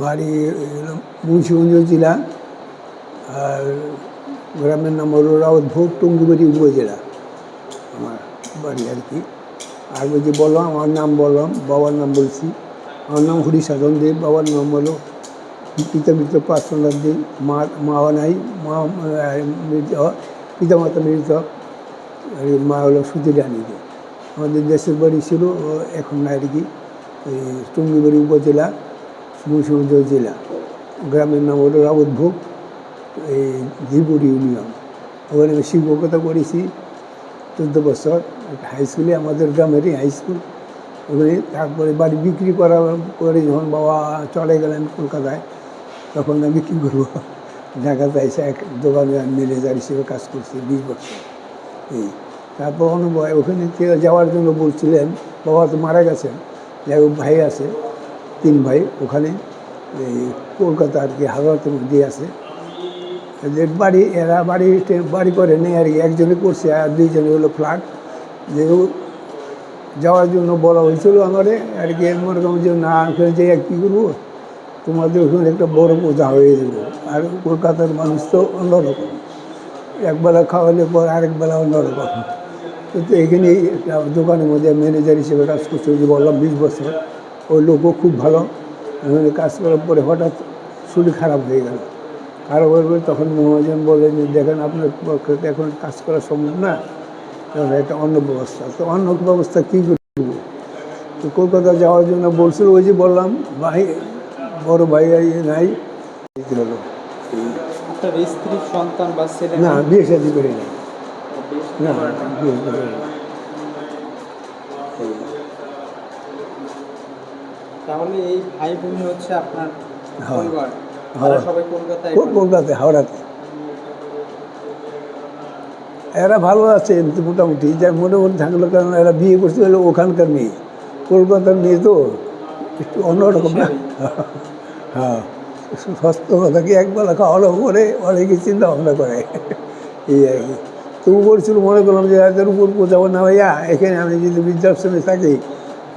বাড়ি মুন্সিগঞ্জ জেলা আর গ্রামের নাম হলো রাউতভোগ টঙ্গিবাড়ি উপজেলা আমার বাড়ি আর কি। আর ওই যে বললাম আমার নাম বললাম বাবার নাম বলছি। আমার নাম হরিসাধন দেব বাবার নাম হলো পিতা মৃত পার্শ্বনাথ দেব মা মা নাই মা আহ, মৃত পিতা মাতা মৃত আর মা হলো সুতি রানী দেব। আমাদের দেশের বাড়ি ছিল এখন আর কি টঙ্গিবাড়ি উপজেলা। মুন্সিগঞ্জ জেলা। গ্রামের নাম হলো রাউতভোগ এই ধীপুর ইউনিয়ন। ওখানে আমি শিক্ষকতা করেছি চোদ্দ বছর হাই স্কুলে আমাদের গ্রামেরই হাই স্কুল ওখানে তারপরে বাড়ি বিক্রি করা করে যখন বাবা চলে গেলেন কলকাতায়, তখন আমি কী করব? ঢাকাতে এসে এক দোকানে ম্যানেজার হিসেবে কাজ করছি বিশ বছর। এই, তারপর অনুভব ওখানে যাওয়ার জন্য বলছিলেন, বাবা তো মারা গেছেন, যাই হোক ভাই আছে। তিন ভাই ওখানে এই কলকাতা আর কি হাওড়াতে মধ্যে আছে। যে বাড়ি, এরা বাড়ি বাড়ি করে নেই আর কি, একজনে করছে আর দুইজনে হলো ফ্ল্যাট। যে যাওয়ার জন্য বলা হয়েছিল আমারে, আর কি মনে করলাম যে না, ওখানে যে কী করব? তোমাদের ওখানে একটা বড় বোঝা হয়ে যাবে। আর কলকাতার মানুষ তো অন্যরকম। একবেলা খাওয়ালে পর আরেক বেলা অন্যরকম। কিন্তু এখানে দোকানের মধ্যে ম্যানেজার হিসেবে কাজ করছে বললাম বিশ বছর। ওই লোকও খুব ভালো। কাজ করার পরে হঠাৎ শরীর খারাপ হয়ে গেল। খারাপ হয়ে গেলে তখন মহাজন বলেন যে দেখেন আপনার পক্ষে এখন কাজ করা সম্ভব না। কারণ এটা অন্য ব্যবস্থা। তো অন্য ব্যবস্থা কী করব? তো কলকাতা যাওয়ার জন্য বলছিল ওই যে বললাম ভাই বড় ভাই ইয়ে নাই। হলো। স্ত্রী সন্তান বা ছেলে না বিয়ে শাদি করে না না তাহলে এই ভাই বোন হচ্ছে আপনার হ্যাঁ। পরিবার। হ্যাঁ। তারা সবাই কলকাতায় কলকাতায় হাওড়াতে। এরা ভালো আছে মোটামুটি যা মোটামুটি থাকল কারণ এরা বিয়ে করতে হলো ওখানকার মেয়ে। কলকাতার মেয়ে তো একটু অন্যরকম না। হ্যাঁ সস্ত কথা কি একবেলা খাওয়ানো করে অনেকে চিন্তা ভাবনা করে। এই আর কি। তবু বলছিল মনে করলাম যে এদের উপর কোথাও না ভাইয়া এখানে আমি যদি বৃদ্ধাশ্রমে থাকি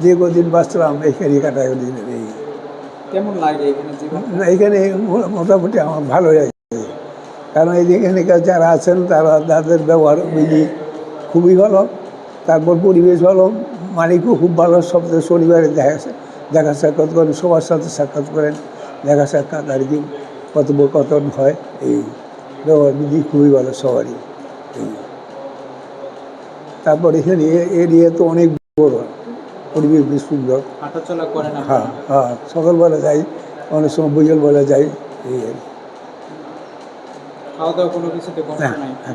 যে কদিন বাঁচলাম এখানে কাটাই দিন এই। কেমন লাগে এখানে না এখানে মোটামুটি আমার ভালো লাগে। কারণ এই যে এখানকার যারা আছেন তারা তাদের ব্যবহার বুঝি খুবই ভালো তারপর পরিবেশ ভালো মালিকও খুব ভালো সব শনিবারে দেখা দেখা সাক্ষাৎ করেন সবার সাথে সাক্ষাৎ করেন দেখা সাক্ষাৎ আর কি কথোপকথন হয় এই ব্যবহার বিধি খুবই ভালো সবারই এই। তারপর এখানে এরিয়া তো অনেক বড়। পরিবেশ বেশ সুন্দর হাঁটাচলা করেন? হ্যাঁ হ্যাঁ সকালবেলা যাই অনেক সময় বিকেলবেলা যাই এই আর। খাওয়া দাওয়া কোনো কিছুতে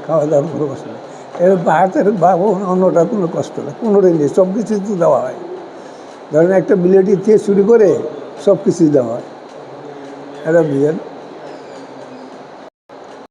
খাওয়া দাওয়ার কোনো কষ্ট নেই। এবার ভাতের বা অন্যটা কোনো কষ্ট নেই কোনোটাই নেই সব কিছু তো দেওয়া হয়। ধরেন একটা বিলেটি থেকে শুরু করে সব কিছুই দেওয়া হয়। এটা বুঝেন